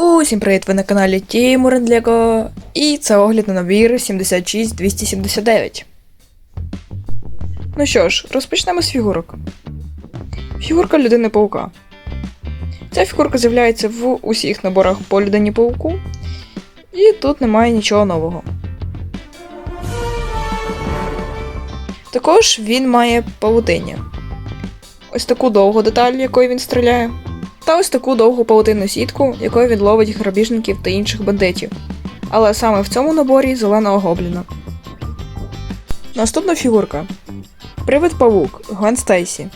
Усім привіт! Ви на каналі Тімур Лего. І це огляд на набір 76279. Ну що ж, розпочнемо з фігурок. Фігурка людини паука. Ця фігурка з'являється в усіх наборах по людині пауку. І тут немає нічого нового. Також він має павутиння. Ось таку довгу деталь, якою він стріляє та ось таку довгу павутинну сітку, якою він ловить грабіжників та інших бандитів. Але саме в цьому наборі зеленого гобліна. Наступна фігурка. Привид павук Гвен Стейсі.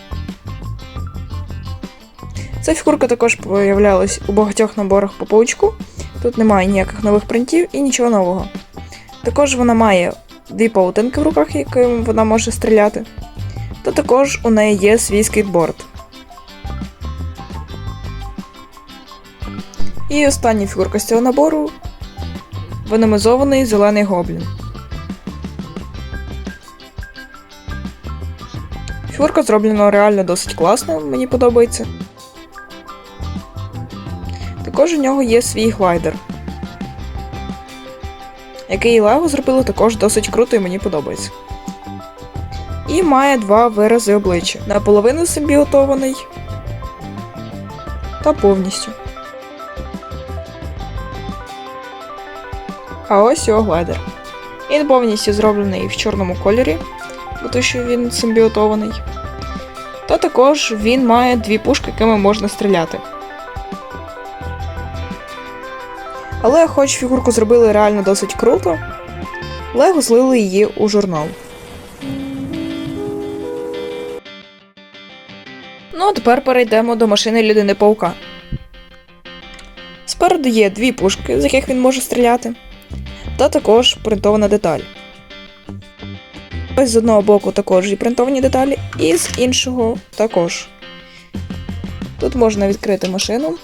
Ця фігурка також появлялась у багатьох наборах по паучку. Тут немає ніяких нових принтів і нічого нового. Також вона має дві павутинки в руках, якими вона може стріляти. Та також у неї є свій скейтборд. І остання фігурка з цього набору веномизований зелений гоблін. Фігурка зроблена реально досить класно, мені подобається. Також у нього є свій глайдер, який Лего зробили також досить круто і мені подобається. І має два вирази обличчя: наполовину симбіотований та повністю. А ось його глайдер. Він повністю зроблений в чорному кольорі, бо що він симбіотований. Та також він має дві пушки, якими можна стріляти. Але хоч фігурку зробили реально досить круто, Лего злили її у журнал. Ну, а тепер перейдемо до машини людини паука. Спереду є дві пушки, з яких він може стріляти та також принтована деталь. Ось з одного боку також і принтовані деталі, і з іншого також. Тут можна відкрити машину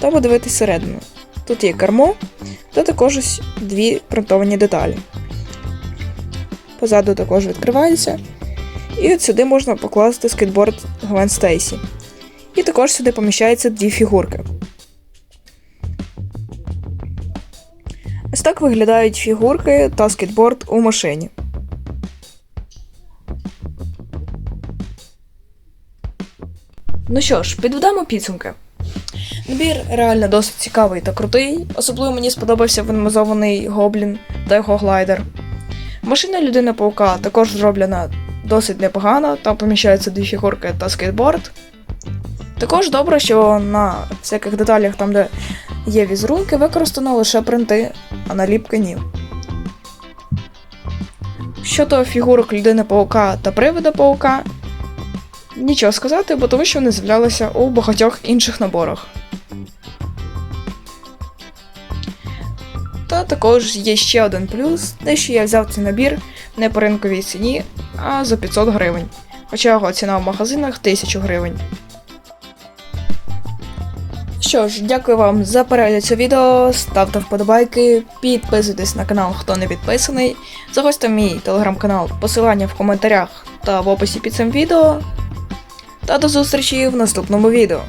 та подивитись всередину. Тут є кермо та також ось дві принтовані деталі. Позаду також відкривається. І от сюди можна покласти скейтборд Гвен Стейсі. І також сюди поміщаються дві фігурки. Так виглядають фігурки та скейтборд у машині. Ну що ж, підведемо підсумки. Набір реально досить цікавий та крутий. Особливо мені сподобався веномозований гоблін та його глайдер. Машина людини паука також зроблена досить непогано, там поміщаються дві фігурки та скейтборд. Також добре, що на всяких деталях, там, де є візерунки, використано лише принти, а наліпки ні. Щодо фігурок людини паука та привида паука, нічого сказати, бо тому що вони з'являлися у багатьох інших наборах. Та також є ще один плюс, те, що я взяв цей набір не по ринковій ціні, а за 500 гривень. Хоча його ціна в магазинах 1000 гривень. Що ж, дякую вам за перегляд цього відео. Ставте вподобайки, підписуйтесь на канал, хто не підписаний. Заходьте мій телеграм-канал, посилання в коментарях та в описі під цим відео. Та до зустрічі в наступному відео.